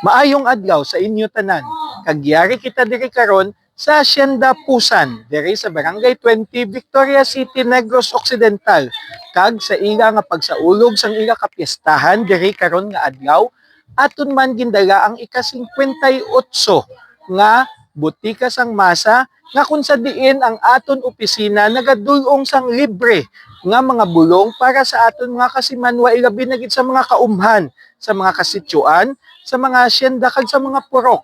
Maayong adlaw sa inyo tanan. Kagyari kita diri karon sa Hacienda Pusan, diri sa Barangay 20, Victoria City, Negros Occidental. Kag sa ila nga pagsaulog sang ila ka piyestahan diri karon nga adlaw, aton man gindala ang ika-58 nga butika sang masa nga kung sa diin ang aton opisina nagadulong sang libre nga mga bulong para sa aton mga kasimanwa ilabi na sa mga kaumhan, sa mga kasityuan, sa mga asyenda kag sa mga purok.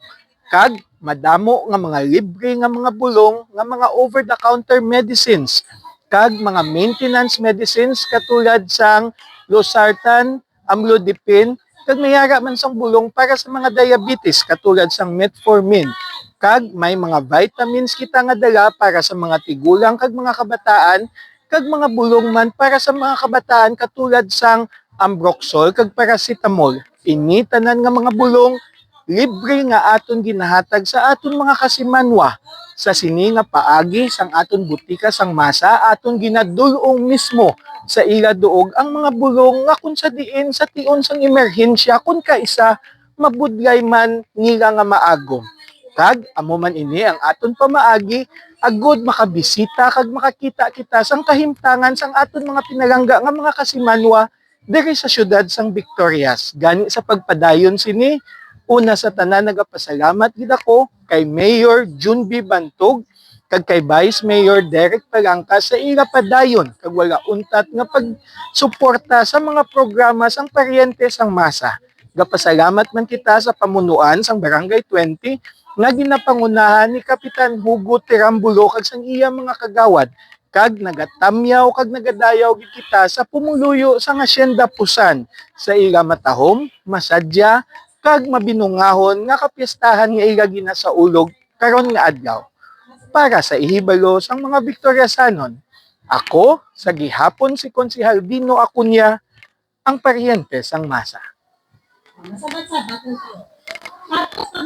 Kag madamo nga mga libre nga mga bulong nga mga over the counter medicines kag mga maintenance medicines katulad sang losartan, amlodipine, kag mayara man sang bulong para sa mga diabetes katulad sang metformin. Kag may mga vitamins kita nga dala para sa mga tigulang kag mga kabataan, kag mga bulong man para sa mga kabataan katulad sang ambroxol kag paracetamol. Ini tanan nga mga bulong libre nga aton ginahatag sa aton mga kasimanwa sa sini nga paagi sang aton butika sang masa aton ginadulong mismo sa ila duog ang mga bulong nga kun sa diin sa tion sang emerhensya kun kaisa mabudlay man nila nga maagom kag amo man ini ang aton pamaagi agud makabisita kag makakita kita sang kahimtangan sang aton mga pinalangga nga mga kasimanwa diri sa syudad sang Victorias gani sa pagpadayon sini una sa tanan nagapasalamat gid ako kay Mayor June B. Bantog kag kay Vice Mayor Derek Palangka sa ila padayon kag wala untat nga pagsuporta sa mga programa sang paryente sang masa. Gapasalamat man kita sa pamunuan sang Barangay 20 nga ginapangunahan ni Kapitan Hugo Tirambulo kag sang iya mga kagawad kag nagatamyaw kag nagadayaw gid kita sa pumuluyo sa Hacienda Pusan sa ila matahom, masadya kag mabinungahon nga kapiestahan nga ila ginasaulog karon nga adlaw para sa ihibalo sang mga Victoriasanon. Ako, sa gihapon si Konsihal Dino Acuña, ang paryente sang masa. Nasabat-sabat ko. Tapos na